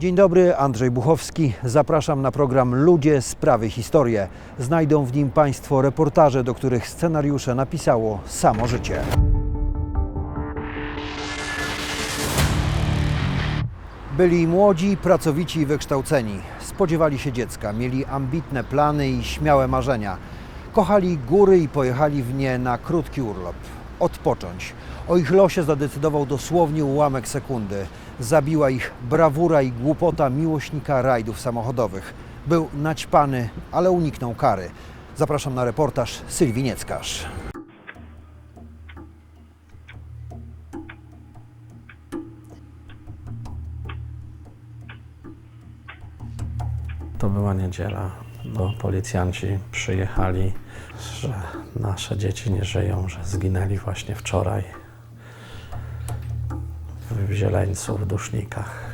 Dzień dobry, Andrzej Buchowski. Zapraszam na program Ludzie, Sprawy, Historie. Znajdą w nim Państwo reportaże, do których scenariusze napisało samo życie. Byli młodzi, pracowici i wykształceni. Spodziewali się dziecka, mieli ambitne plany i śmiałe marzenia. Kochali góry i pojechali w nie na krótki urlop. Odpocząć. O ich losie zadecydował dosłownie ułamek sekundy. Zabiła ich brawura i głupota miłośnika rajdów samochodowych. Był naćpany, ale uniknął kary. Zapraszam na reportaż Sylwii Nieckarz. To była niedziela. No, policjanci przyjechali, że nasze dzieci nie żyją, że zginęli właśnie wczoraj w Zieleńcu, w Dusznikach.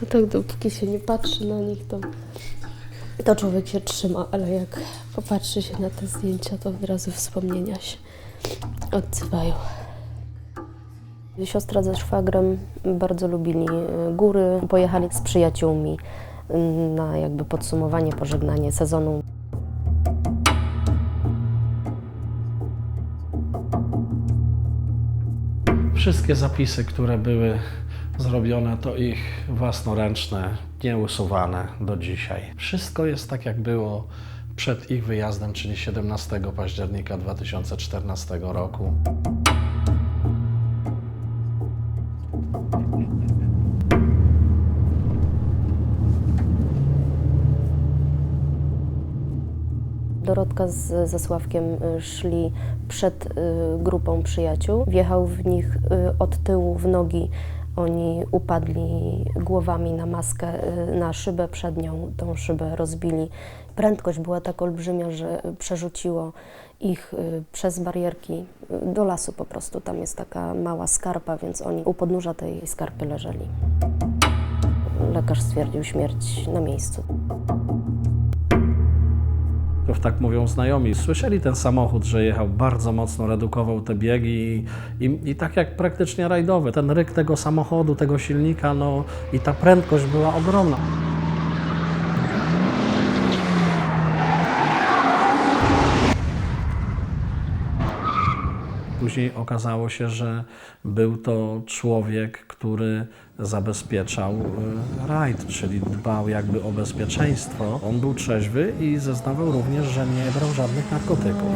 To tak dopóki się nie patrzy na nich, to, to człowiek się trzyma, ale jak popatrzy się na te zdjęcia, to od razu wspomnienia się odzywają. Siostra ze szwagrem bardzo lubili góry. Pojechali z przyjaciółmi na jakby podsumowanie, pożegnanie sezonu. Wszystkie zapisy, które były zrobione, to ich własnoręczne, nieusuwane do dzisiaj. Wszystko jest tak, jak było przed ich wyjazdem, czyli 17 października 2014 roku. Dorotka z, ze Sławkiem y, szli przed y, grupą przyjaciół. Wjechał w nich y, od tyłu w nogi. Oni upadli głowami na maskę, na szybę przednią, tą szybę rozbili. Prędkość była tak olbrzymia, że przerzuciło ich przez barierki do lasu po prostu. Tam jest taka mała skarpa, więc oni u podnóża tej skarpy leżeli. Lekarz stwierdził śmierć na miejscu. Tak mówią znajomi. Słyszeli ten samochód, że jechał bardzo mocno, redukował te biegi i, i, i tak jak praktycznie rajdowy. Ten ryk tego samochodu, tego silnika, no i ta prędkość była ogromna. Później okazało się, że był to człowiek, który zabezpieczał y, rajd, czyli dbał jakby o bezpieczeństwo. On był trzeźwy i zeznawał również, że nie brał żadnych narkotyków.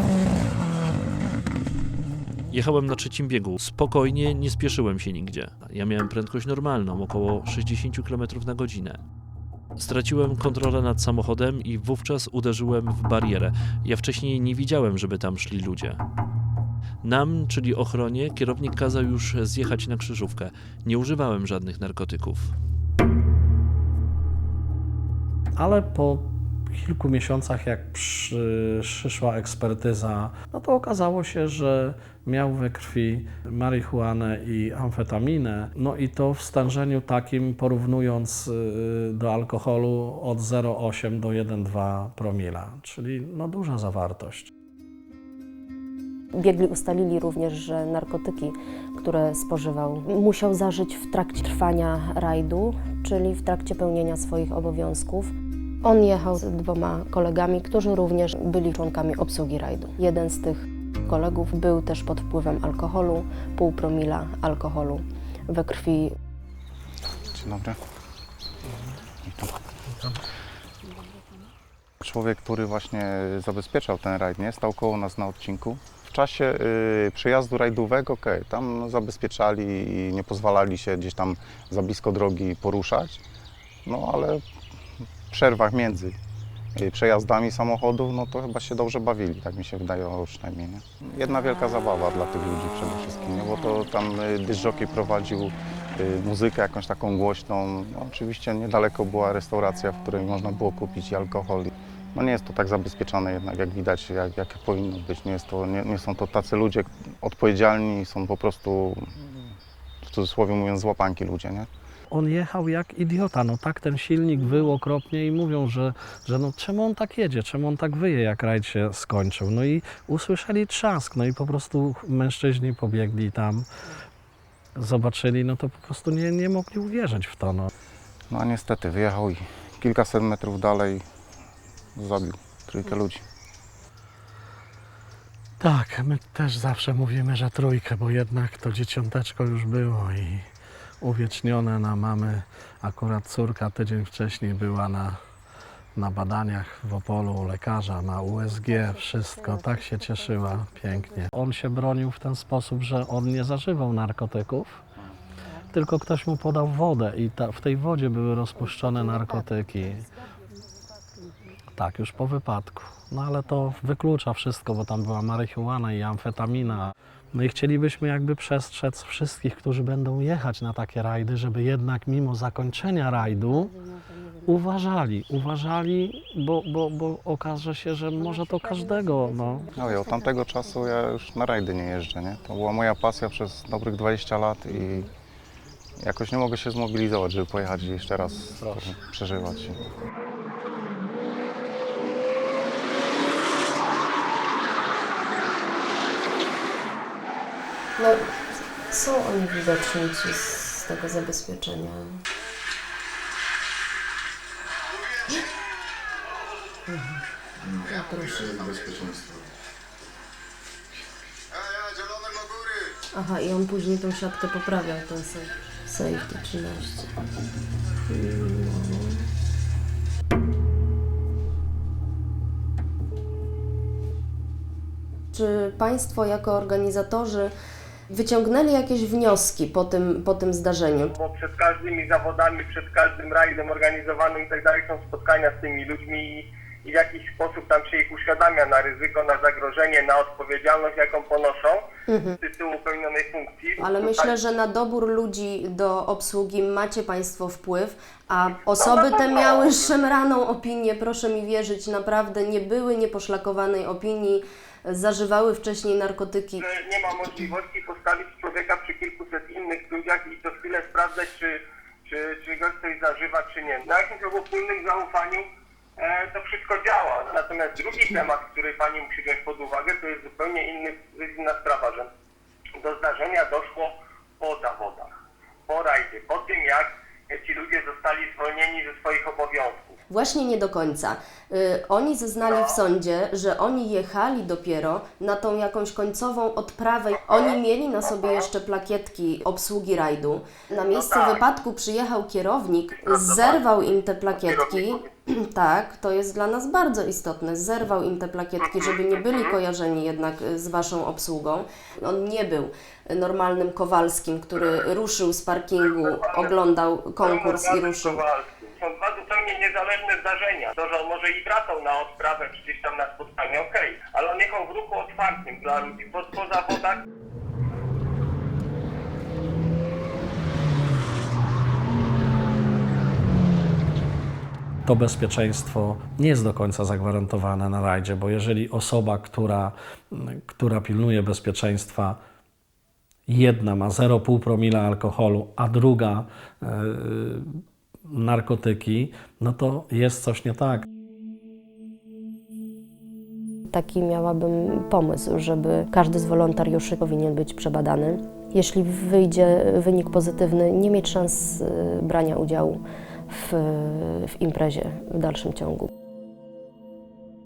Jechałem na trzecim biegu. Spokojnie, nie spieszyłem się nigdzie. Ja miałem prędkość normalną, około 60 km na godzinę. Straciłem kontrolę nad samochodem i wówczas uderzyłem w barierę. Ja wcześniej nie widziałem, żeby tam szli ludzie. Nam, czyli ochronie, kierownik kazał już zjechać na krzyżówkę. Nie używałem żadnych narkotyków. Ale po kilku miesiącach, jak przy, przyszła ekspertyza, no to okazało się, że miał we krwi marihuanę i amfetaminę. No i to w stężeniu takim, porównując y, do alkoholu, od 0,8 do 1,2 promila, czyli no duża zawartość. Biegli ustalili również, że narkotyki, które spożywał, musiał zażyć w trakcie trwania rajdu, czyli w trakcie pełnienia swoich obowiązków. On jechał z dwoma kolegami, którzy również byli członkami obsługi rajdu. Jeden z tych kolegów był też pod wpływem alkoholu, pół promila alkoholu we krwi. Dzień dobry. Człowiek, który właśnie zabezpieczał ten rajd, nie? Stał koło nas na odcinku. W czasie y, przejazdu rajdowego, okej, tam zabezpieczali i nie pozwalali się gdzieś tam za blisko drogi poruszać. No ale w przerwach między y, przejazdami samochodów, no to chyba się dobrze bawili, tak mi się wydaje przynajmniej. Nie? Jedna wielka zabawa dla tych ludzi przede wszystkim, nie? bo to tam y, dyżjoki prowadził muzykę jakąś taką głośną. No, oczywiście niedaleko była restauracja, w której można było kupić alkohol. No nie jest to tak zabezpieczone jednak, jak widać, jak, jak powinno być. Nie, jest to, nie, nie są to tacy ludzie odpowiedzialni, są po prostu, w cudzysłowie mówiąc, złapanki ludzie, nie? On jechał jak idiota, no tak ten silnik wył okropnie i mówią, że, że no czemu on tak jedzie, czemu on tak wyje, jak rajd się skończył. No i usłyszeli trzask, no i po prostu mężczyźni pobiegli tam, zobaczyli, no to po prostu nie, nie mogli uwierzyć w to. No. No a niestety wyjechał i kilkaset metrów dalej zabił trójkę ludzi. Tak, my też zawsze mówimy, że trójkę, bo jednak to dzieciąteczko już było i uwiecznione na mamy. Akurat córka tydzień wcześniej była na, na badaniach w Opolu u lekarza, na USG, wszystko. Tak się cieszyła pięknie. On się bronił w ten sposób, że on nie zażywał narkotyków, tylko ktoś mu podał wodę i ta, w tej wodzie były rozpuszczone narkotyki. Tak, już po wypadku. No ale to wyklucza wszystko, bo tam była marihuana i amfetamina. No i chcielibyśmy jakby przestrzec wszystkich, którzy będą jechać na takie rajdy, żeby jednak mimo zakończenia rajdu uważali, uważali, bo, bo, bo okaże się, że może to każdego, no, No i od tamtego czasu ja już na rajdy nie jeżdżę, nie? To była moja pasja przez dobrych 20 lat i jakoś nie mogę się zmobilizować, żeby pojechać jeszcze raz to przeżywać. No, są oni widoczni ci z tego zabezpieczenia. Ja proszę. Aha, i on później tą siatkę poprawiał, ten sa- safety 13. Czy Państwo jako organizatorzy wyciągnęli jakieś wnioski po tym, po tym zdarzeniu? bo przed każdymi zawodami, przed każdym rajdem organizowanym i tak dalej są spotkania z tymi ludźmi i, i w jakiś sposób tam się ich uświadamia na ryzyko, na zagrożenie, na odpowiedzialność, jaką ponoszą z tytułu pełnionej funkcji. Ale myślę, że na dobór ludzi do obsługi macie Państwo wpływ, a osoby te miały szemraną opinię, proszę mi wierzyć, naprawdę nie były nieposzlakowanej opinii, zażywały wcześniej narkotyki. nie ma możliwości postawić człowieka przy kilkuset innych ludziach i co chwilę sprawdzać, czy, czy, czy gość coś zażywa, czy nie. Na jakimś ogólnym zaufaniu e, to wszystko działa. Natomiast drugi temat, który Pani musi wziąć pod uwagę, to jest zupełnie inny, inna sprawa, że do zdarzenia doszło po zawodach, po rajdzie, po tym jak ci ludzie zostali zwolnieni ze swoich obowiązków. Właśnie nie do końca. Y, oni zeznali w sądzie, że oni jechali dopiero na tą jakąś końcową odprawę. Oni mieli na sobie jeszcze plakietki obsługi rajdu. Na miejsce tak. wypadku przyjechał kierownik, zerwał im te plakietki. Tak, to jest dla nas bardzo istotne. Zerwał im te plakietki, żeby nie byli kojarzeni jednak y, z waszą obsługą. On nie był normalnym Kowalskim, który ruszył z parkingu, oglądał konkurs i ruszył. Są dwa zupełnie niezależne zdarzenia. To, że on może i wracał na odprawę gdzieś tam na spotkanie, okej, ale on jechał w ruchu otwartym dla ludzi po, po zawodach. to bezpieczeństwo nie jest do końca zagwarantowane na rajdzie, bo jeżeli osoba, która, która pilnuje bezpieczeństwa, jedna ma 0,5 promila alkoholu, a druga e, narkotyki, no to jest coś nie tak. Taki miałabym pomysł, żeby każdy z wolontariuszy powinien być przebadany. Jeśli wyjdzie wynik pozytywny, nie mieć szans y, brania udziału w, w imprezie w dalszym ciągu.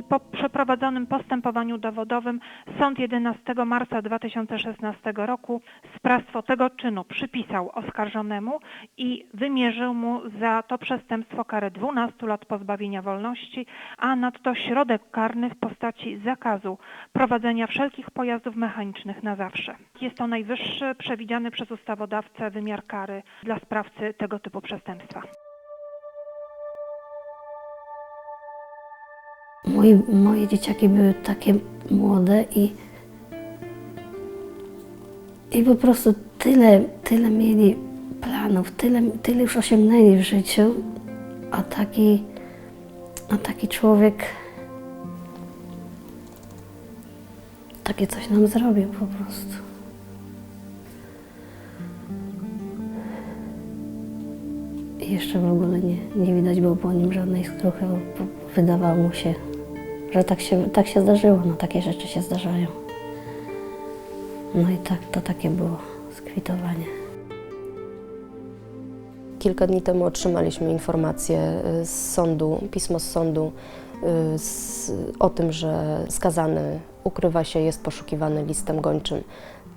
Po przeprowadzonym postępowaniu dowodowym sąd 11 marca 2016 roku sprawstwo tego czynu przypisał oskarżonemu i wymierzył mu za to przestępstwo karę 12 lat pozbawienia wolności, a nadto środek karny w postaci zakazu prowadzenia wszelkich pojazdów mechanicznych na zawsze. Jest to najwyższy przewidziany przez ustawodawcę wymiar kary dla sprawcy tego typu przestępstwa. Moi, moje dzieciaki były takie młode i, i po prostu tyle, tyle mieli planów, tyle, tyle już osiągnęli w życiu, a taki, a taki człowiek takie coś nam zrobił po prostu. Jeszcze w ogóle nie, nie widać było po nim żadnej skruchy, wydawało mu się, że tak się, tak się zdarzyło, no takie rzeczy się zdarzają. No i tak, to takie było skwitowanie. Kilka dni temu otrzymaliśmy informację y, z sądu, pismo z sądu y, z, o tym, że skazany ukrywa się, jest poszukiwany listem gończym,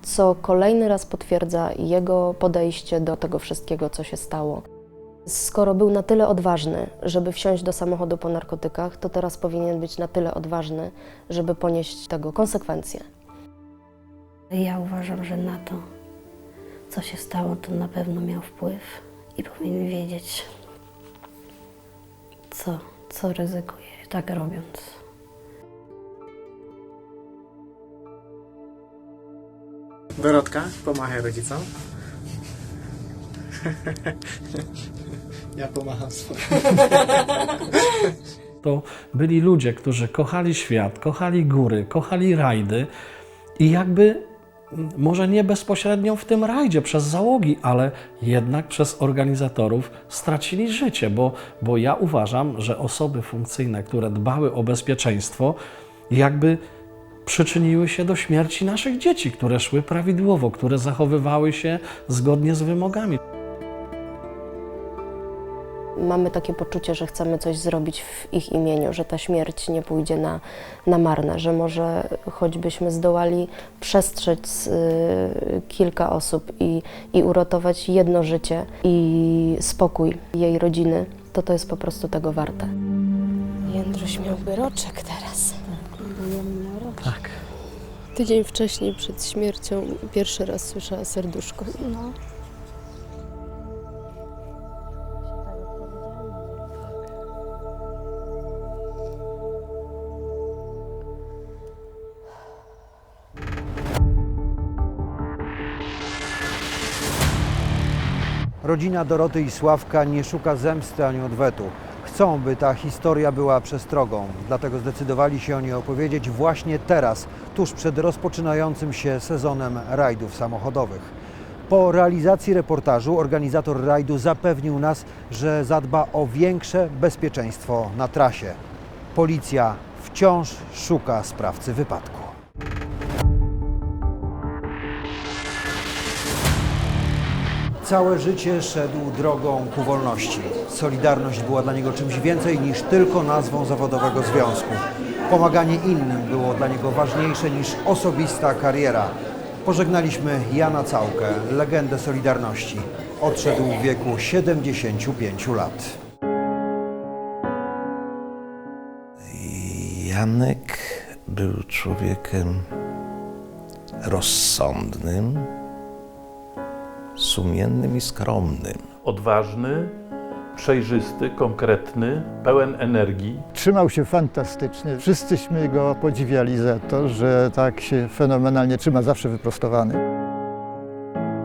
co kolejny raz potwierdza jego podejście do tego wszystkiego, co się stało. Skoro był na tyle odważny, żeby wsiąść do samochodu po narkotykach, to teraz powinien być na tyle odważny, żeby ponieść tego konsekwencje. Ja uważam, że na to, co się stało, to na pewno miał wpływ i powinien wiedzieć, co, co ryzykuje, tak robiąc. Dorotka, pomachaj rodzicom. ja pomacham swoim. To byli ludzie, którzy kochali świat, kochali góry, kochali rajdy i jakby może nie bezpośrednio w tym rajdzie przez załogi, ale jednak przez organizatorów stracili życie, bo, bo ja uważam, że osoby funkcyjne, które dbały o bezpieczeństwo, jakby przyczyniły się do śmierci naszych dzieci, które szły prawidłowo, które zachowywały się zgodnie z wymogami. Mamy takie poczucie, że chcemy coś zrobić w ich imieniu, że ta śmierć nie pójdzie na, na marne, że może choćbyśmy zdołali przestrzec y, kilka osób i, i uratować jedno życie i spokój jej rodziny, to to jest po prostu tego warte. Jędruś miałby roczek teraz. Tak. Tydzień wcześniej, przed śmiercią, pierwszy raz słyszała serduszko. No. Rodzina Doroty i Sławka nie szuka zemsty ani odwetu. Chcą, by ta historia była przestrogą, dlatego zdecydowali się o niej opowiedzieć właśnie teraz, tuż przed rozpoczynającym się sezonem rajdów samochodowych. Po realizacji reportażu organizator rajdu zapewnił nas, że zadba o większe bezpieczeństwo na trasie. Policja wciąż szuka sprawcy wypadku. Całe życie szedł drogą ku wolności. Solidarność była dla niego czymś więcej niż tylko nazwą zawodowego związku. Pomaganie innym było dla niego ważniejsze niż osobista kariera. Pożegnaliśmy Jana Całkę, legendę Solidarności. Odszedł w wieku 75 lat. Janek był człowiekiem rozsądnym, sumiennym i skromnym. odważny, przejrzysty, konkretny, pełen energii. Trzymał się fantastycznie. Wszyscyśmy go podziwiali za to, że tak się fenomenalnie trzyma, zawsze wyprostowany.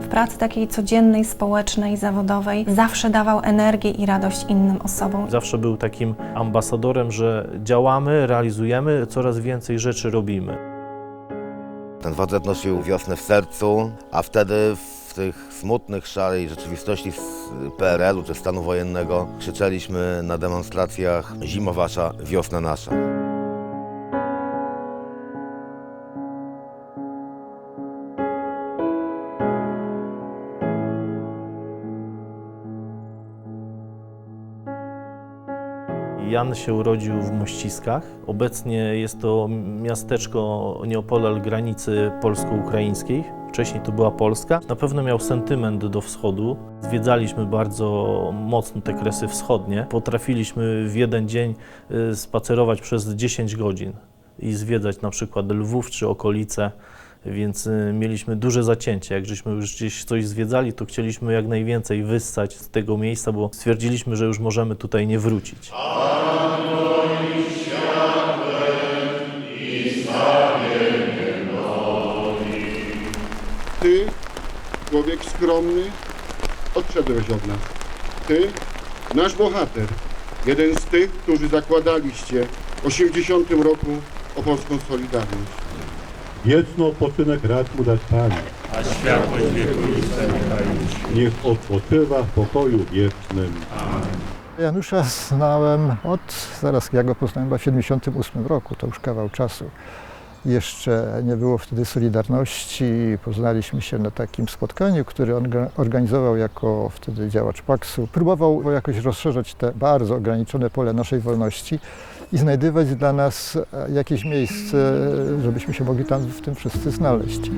W pracy takiej codziennej, społecznej, zawodowej zawsze dawał energię i radość innym osobom. Zawsze był takim ambasadorem, że działamy, realizujemy, coraz więcej rzeczy robimy. Ten facet nosił wiosnę w sercu, a wtedy w tych smutnych, szarej rzeczywistości z PRL-u czy stanu wojennego krzyczeliśmy na demonstracjach zima wasza, wiosna nasza. Jan się urodził w Mościskach. Obecnie jest to miasteczko nieopodal granicy polsko-ukraińskiej. Wcześniej to była Polska. Na pewno miał sentyment do wschodu. Zwiedzaliśmy bardzo mocno te kresy wschodnie. Potrafiliśmy w jeden dzień y, spacerować przez 10 godzin i zwiedzać na przykład Lwów czy okolice. Więc y, mieliśmy duże zacięcie. Jak żeśmy już gdzieś coś zwiedzali, to chcieliśmy jak najwięcej wyssać z tego miejsca, bo stwierdziliśmy, że już możemy tutaj nie wrócić. Człowiek skromny, odszedłeś od nas. Ty, nasz bohater, jeden z tych, którzy zakładaliście w 80 roku o polską Solidarność. Wieczny odpoczynek racz mu dać Panie. A światłość wieku Niech odpoczywa w pokoju wiecznym. Janusza znałem od, zaraz ja go poznałem w 78 roku, to już kawał czasu. Jeszcze nie było wtedy Solidarności. Poznaliśmy się na takim spotkaniu, które on ga- organizował jako wtedy działacz Paksu. Próbował jakoś rozszerzać te bardzo ograniczone pole naszej wolności i znajdywać dla nas e, jakieś miejsce, żebyśmy się mogli tam w tym wszyscy znaleźć.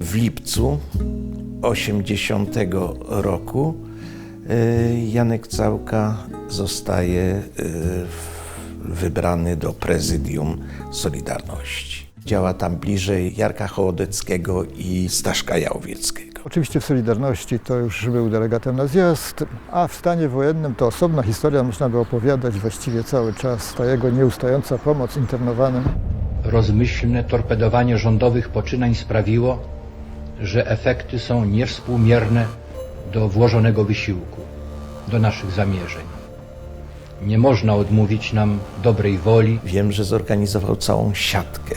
W lipcu 80 roku Janek Całka zostaje y, wybrany do prezydium Solidarności. Działa tam bliżej Jarka Hołodeckiego i Staszka Jałwieckiego. Oczywiście w Solidarności to już był delegatem na zjazd, a w stanie wojennym to osobna historia, można by opowiadać właściwie cały czas. Ta jego nieustająca pomoc internowanym. Rozmyślne torpedowanie rządowych poczynań sprawiło, że efekty są niewspółmierne do włożonego wysiłku, do naszych zamierzeń. Nie można odmówić nam dobrej woli. Wiem, że zorganizował całą siatkę,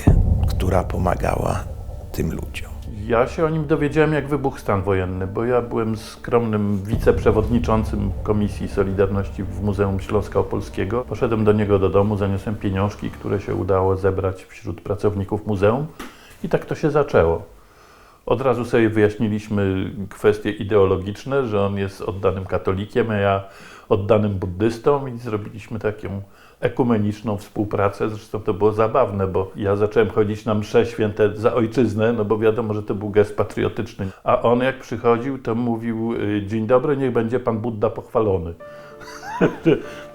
która pomagała tym ludziom. Ja się o nim dowiedziałem, jak wybuchł stan wojenny, bo ja byłem skromnym wiceprzewodniczącym Komisji Solidarności w Muzeum Śląska Opolskiego. Poszedłem do niego do domu, zaniosłem pieniążki, które się udało zebrać wśród pracowników muzeum i tak to się zaczęło. Od razu sobie wyjaśniliśmy kwestie ideologiczne, że on jest oddanym katolikiem, a ja oddanym buddystą i zrobiliśmy taką ekumeniczną współpracę. Zresztą to było zabawne, bo ja zacząłem chodzić na msze święte za ojczyznę, no bo wiadomo, że to był gest patriotyczny. A on jak przychodził, to mówił y, dzień dobry, niech będzie pan Budda pochwalony.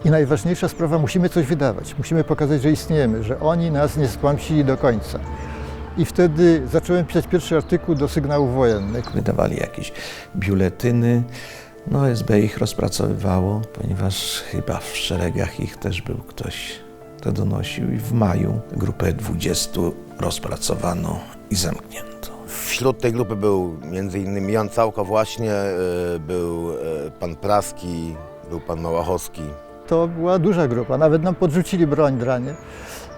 I najważniejsza sprawa, musimy coś wydawać. Musimy pokazać, że istniejemy, że oni nas nie skłamsili do końca. I wtedy zacząłem pisać pierwszy artykuł do sygnałów wojennych. Wydawali jakieś biuletyny. No SB ich rozpracowywało, ponieważ chyba w szeregach ich też był ktoś, kto donosił i w maju grupę 20 rozpracowano i zamknięto. Wśród tej grupy był m.in. Jan Całka właśnie, e, był e, pan Praski, był pan Małachowski. To była duża grupa, nawet nam podrzucili broń dranie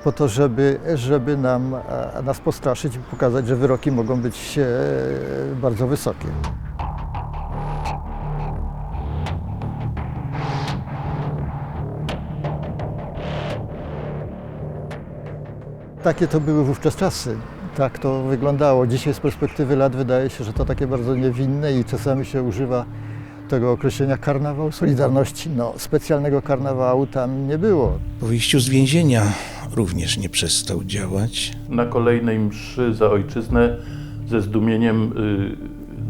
po to, żeby, żeby nam, e, nas postraszyć i pokazać, że wyroki mogą być e, bardzo wysokie. Takie to były wówczas czasy. Tak to wyglądało. Dzisiaj z perspektywy lat wydaje się, że to takie bardzo niewinne i czasami się używa tego określenia karnawał Solidarności. No, specjalnego karnawału tam nie było. Po wyjściu z więzienia również nie przestał działać. Na kolejnej mszy za ojczyznę ze zdumieniem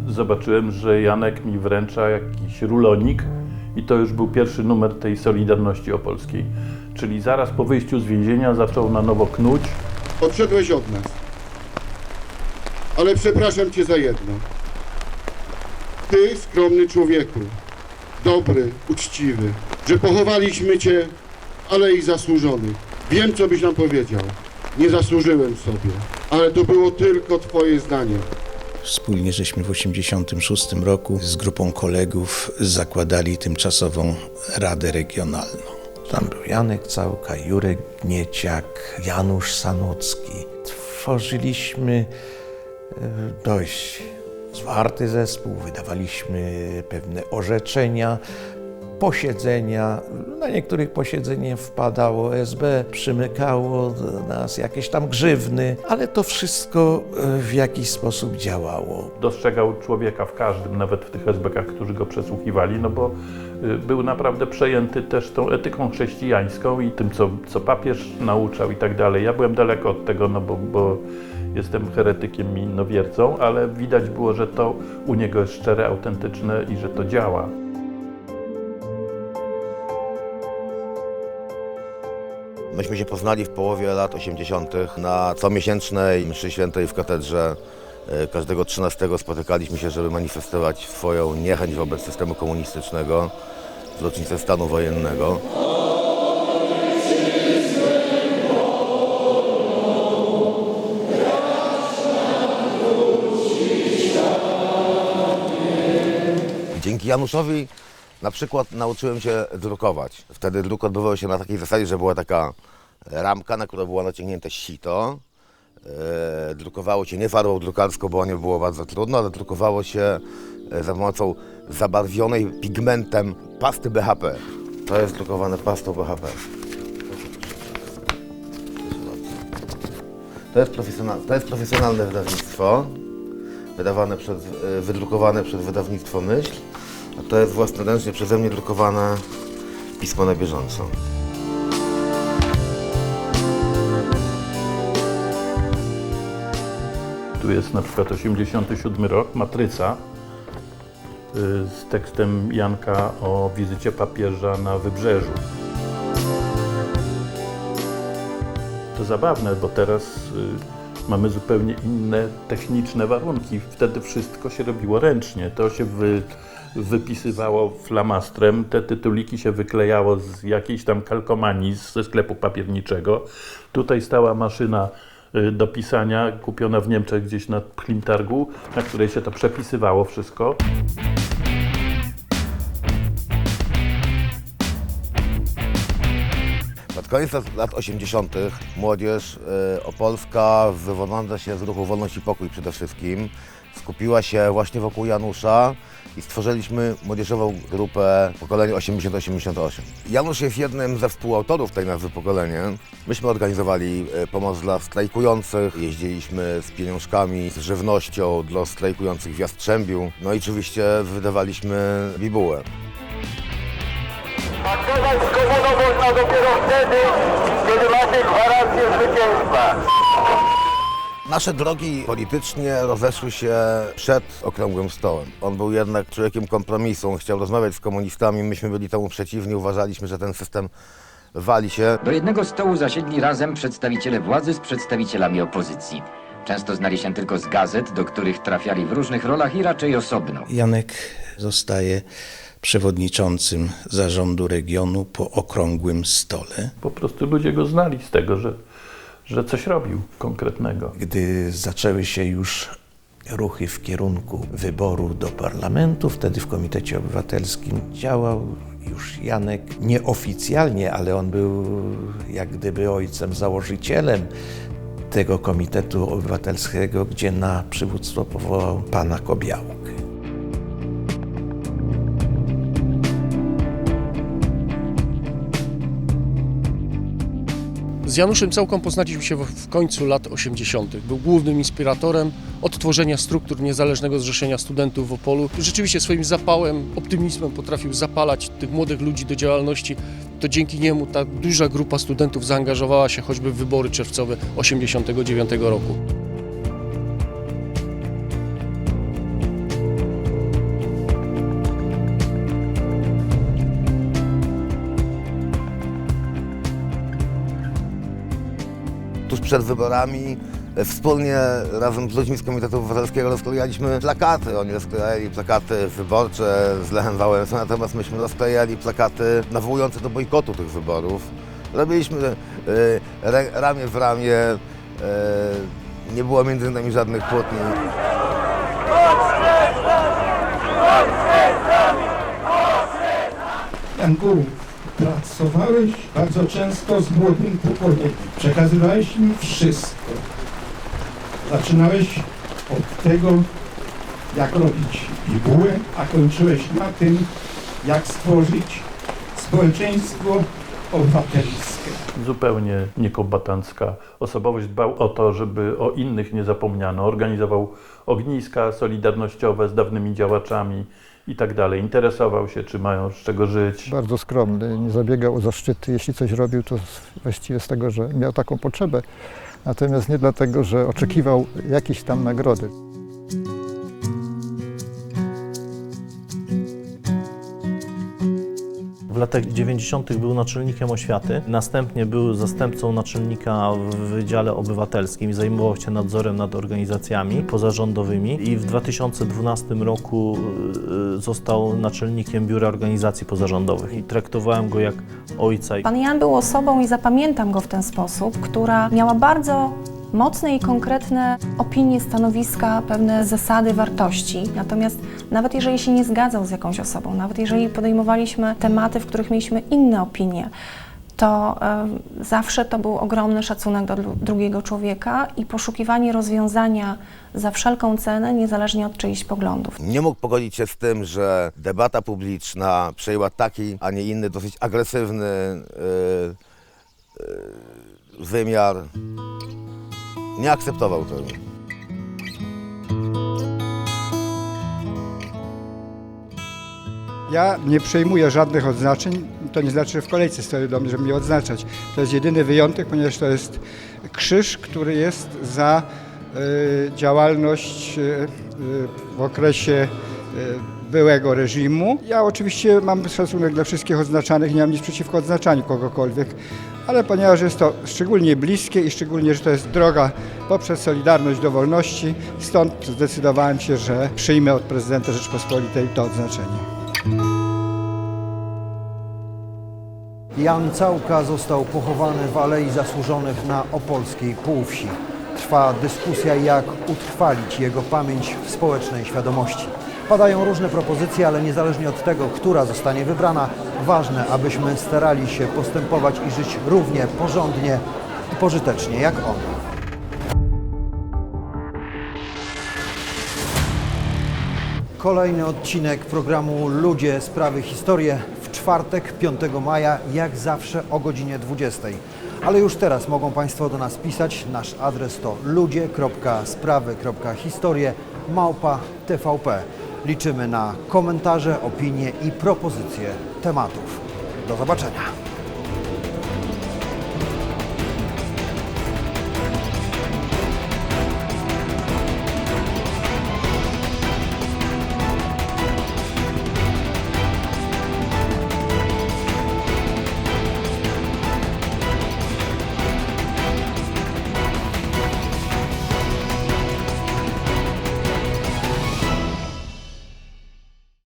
y, zobaczyłem, że Janek mi wręcza jakiś rulonik i to już był pierwszy numer tej Solidarności Opolskiej. Czyli zaraz po wyjściu z więzienia zaczął na nowo knuć. Odszedłeś od nas. Ale przepraszam cię za jedno. Ty, skromny człowieku, dobry, uczciwy, że pochowaliśmy cię w Alei Zasłużonych. Wiem, co byś nam powiedział. Nie zasłużyłem sobie, ale to było tylko twoje zdanie. Wspólnie żeśmy w 1986 roku z grupą kolegów zakładali tymczasową Radę Regionalną. Tam był Janek Całka, Jurek Gnieciak, Janusz Sanocki. Tworzyliśmy e, dość zwarty zespół, wydawaliśmy pewne orzeczenia, posiedzenia. Na niektórych posiedzeniach wpadało SB, przymykało do nas jakieś tam grzywny, ale to wszystko e, w jakiś sposób działało. Dostrzegał człowieka w każdym, nawet w tych SBK, którzy go przesłuchiwali, no bo y, był naprawdę przejęty też tą etyką chrześcijańską i tym, co, co papież nauczał i tak dalej. Ja byłem daleko od tego, no bo, bo jestem heretykiem i innowiercą, ale widać było, że to u niego jest szczere, autentyczne i że to działa. Myśmy się poznali w połowie lat 80. na comiesięcznej mszy świętej w katedrze. E, Każdego 13 spotykaliśmy się, żeby manifestować swoją niechęć wobec systemu komunistycznego w rocznicę stanu wojennego. Januszowi na przykład nauczyłem się drukować. Wtedy druk odbywał się na takiej zasadzie, że była taka ramka, na którą było naciągnięte sito. Yy, drukowało się nie farbą drukarską, bo nie było bardzo trudno, ale drukowało się e, za pomocą zabarwionej pigmentem pasty BHP. To jest drukowane pastą BHP. To jest, profesjonal, to jest profesjonalne wydawnictwo, wydawane przez, e, wydrukowane przez wydawnictwo Myśl a to jest własnoręcznie przeze mnie drukowane pismo na bieżąco. Tu jest na przykład 87 rok, Matryca y, z tekstem Janka o wizycie papieża na Wybrzeżu. To zabawne, bo teraz y, mamy zupełnie inne techniczne warunki. Wtedy wszystko się robiło ręcznie. To się wy, wypisywało flamastrem, te tytuliki się wyklejało z jakiejś tam kalkomanii ze sklepu papierniczego. Tutaj stała maszyna y, do pisania, kupiona w Niemczech gdzieś na pchlim targu, na której się to przepisywało wszystko. Koniec lat- lat 80. młodzież y, opolska, wywodząca się z ruchu Wolność i Pokój przede wszystkim, skupiła się właśnie wokół Janusza i stworzyliśmy młodzieżową grupę pokolenie 80-88. Janusz jest jednym ze współautorów tej nazwy pokolenie. Myśmy organizowali y, pomoc dla strajkujących, jeździliśmy z pieniążkami, z żywnością dla strajkujących w Jastrzębiu, no i oczywiście wydawaliśmy bibułę. Pracować z komuną można dopiero wtedy, kiedy macie gwarancję zwycięstwa. Nasze drogi politycznie rozeszły się przed Okrągłym Stołem. On był jednak człowiekiem kompromisu, on chciał rozmawiać z komunistami, myśmy byli temu przeciwni, uważaliśmy, że ten system wali się. Do jednego stołu zasiedli razem przedstawiciele władzy z przedstawicielami opozycji. Często znali się tylko z gazet, do których trafiali w różnych rolach i raczej osobno. Janek zostaje przewodniczącym zarządu regionu po okrągłym stole. Po prostu ludzie go znali z tego, że, że coś robił konkretnego. Gdy zaczęły się już ruchy w kierunku wyboru do parlamentu, wtedy w Komitecie Obywatelskim działał już Janek nieoficjalnie, ale on był jak gdyby ojcem założycielem tego Komitetu Obywatelskiego, gdzie na przywództwo powołał pana Kobiałkę. Z Januszem Całką poznaliśmy się w- końcu lat 80. Był głównym inspiratorem odtworzenia struktur Niezależnego Zrzeszenia Studentów w Opolu. Rzeczywiście swoim zapałem, optymizmem potrafił zapalać tych młodych ludzi do działalności. To dzięki niemu ta duża grupa studentów zaangażowała się choćby w wybory czerwcowe 89 roku. Przed wyborami e, wspólnie razem z ludźmi z Komitetu Obywatelskiego rozklejaliśmy plakaty. Oni rozklejali plakaty wyborcze z Lechem Wałęsą, natomiast myśmy rozklejali plakaty nawołujące do bojkotu tych wyborów. Robiliśmy re, ramię w ramię, e, nie było między nami żadnych kłótni. Janku, pracowałeś bardzo często z młodym pokoleniem. Przekazywałeś im wszystko. Zaczynałeś od tego, jak robić bibułę, a kończyłeś na tym, jak stworzyć społeczeństwo obywatelskie. Zupełnie niekombatancka osobowość. Dbał o to, żeby o innych nie zapomniano. Organizował ogniska solidarnościowe z dawnymi działaczami i tak dalej. Interesował się, czy mają z czego żyć. Bardzo skromny, nie zabiegał o zaszczyty. Jeśli coś robił, to właściwie z tego, że miał taką potrzebę. Natomiast nie dlatego, że oczekiwał jakiejś tam nagrody. W latach 90. był naczelnikiem oświaty, następnie był zastępcą naczelnika w Wydziale Obywatelskim i zajmował się nadzorem nad organizacjami pozarządowymi i w 2012 roku y, został naczelnikiem Biura Organizacji Pozarządowych i traktowałem go jak ojca. Pan Jan był osobą, i zapamiętam go w ten sposób, która miała bardzo mocne i konkretne opinie, stanowiska, pewne zasady, wartości. Natomiast nawet jeżeli się nie zgadzał z jakąś osobą, nawet jeżeli podejmowaliśmy tematy, w których mieliśmy inne opinie, to e, zawsze to był ogromny szacunek do dru- drugiego człowieka i poszukiwanie rozwiązania za wszelką cenę, niezależnie od czyichś poglądów. Nie mógł pogodzić się z tym, że debata publiczna przejęła taki, a nie inny, dosyć agresywny yy, yy, wymiar. Nie akceptował tego. Ja nie przejmuję żadnych odznaczeń, to nie znaczy, że w kolejce stoję do mnie, żeby mnie odznaczać. To jest jedyny wyjątek, ponieważ to jest krzyż, który jest za y, działalność y, w okresie y, byłego reżimu. Ja oczywiście mam szacunek dla wszystkich odznaczanych, nie mam nic przeciwko odznaczaniu kogokolwiek, ale ponieważ jest to szczególnie bliskie i szczególnie, że to jest droga poprzez Solidarność do wolności, stąd zdecydowałem się, że przyjmę od prezydenta Rzeczpospolitej to odznaczenie. Jan Całka został pochowany w Alei Zasłużonych na opolskiej Półwsi. Trwa dyskusja, jak utrwalić jego pamięć w społecznej świadomości. Padają różne propozycje, ale niezależnie od tego, która zostanie wybrana, ważne, abyśmy starali się postępować i żyć równie porządnie i pożytecznie jak on. Kolejny odcinek programu Ludzie, Sprawy, Historie w czwartek, 5 maja, jak zawsze o godzinie 20. Ale już teraz mogą Państwo do nas pisać. Nasz adres to ludzie.sprawy.historie małpa tvp. Liczymy na komentarze, opinie i propozycje tematów. Do zobaczenia.